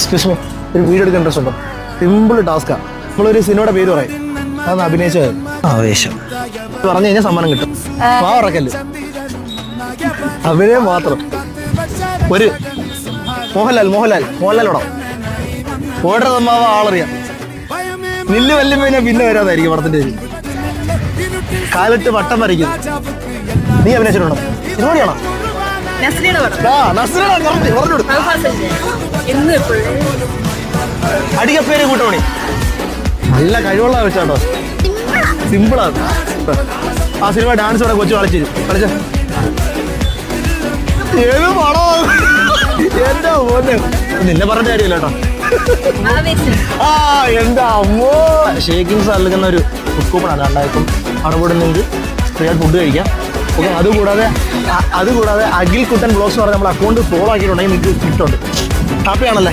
Excuse me ഒരു video എടുക്കേണ്ട സ്വന്തം സിമ്പിൾ ടാസ്ക്കാ നമ്മളൊരു സിനിമയുടെ പേര് പറയും. അതൊന്ന് അഭിനയിച്ചത് ആവേശം. പറഞ്ഞു കഴിഞ്ഞാൽ സമ്മാനം കിട്ടും. ആ ഉറക്കല്ല്? അഭിനയം മാത്രം. ഒരു. മോഹൻലാൽ മോഹൻലാൽ മോഹൻലാലോടോ ഓർഡർ തമ്മാവ ആളറിയാം. നില്ല് വല്ലുമ്പോ പിന്നെ വരാതായിരിക്കും പടത്തിന്റെ പേര്. കാലിട്ട് വട്ടം വരയ്ക്കുന്നു. നീ അഭിനയിച്ചിട്ടുണ്ടോ? ഇതുകൂടിയാണോ നസ്രിയുടെ പടം. ഇന്ന് കൂട്ടോണി നല്ല കഴിവുള്ള വെച്ചാട്ടോ സിമ്പിളാണ് ആ സിനിമ ഡാൻസ് ഇവിടെ കൊച്ചു കളിച്ചു കളിച്ച. ഏത് പടം? എന്റെ മോനെ. നിന്നെ പറഞ്ഞ കാര്യമില്ല കേട്ടോ. ആ എന്റെ അമ്മോ. ഷേക്കിംഗ് നൽകുന്ന ഒരു ഫുഡ് കൂപ്പണാണ് അവിടെ കൂടെ നിങ്ങൾക്ക് ഫ്രീ ആയിട്ട് ഫുഡ് കഴിക്കാം. ഓക്കെ അതുകൂടാതെ അതുകൂടാതെ അഖിൽ കുട്ടൻ ബ്ലോഗ്സ് പറഞ്ഞ നമ്മൾ അക്കൗണ്ട് ഫോളോ ആക്കിയിട്ടുണ്ടെങ്കിൽ നിങ്ങൾക്ക് കിട്ടുന്നുണ്ട് ഹാപ്പിയാണല്ലേ?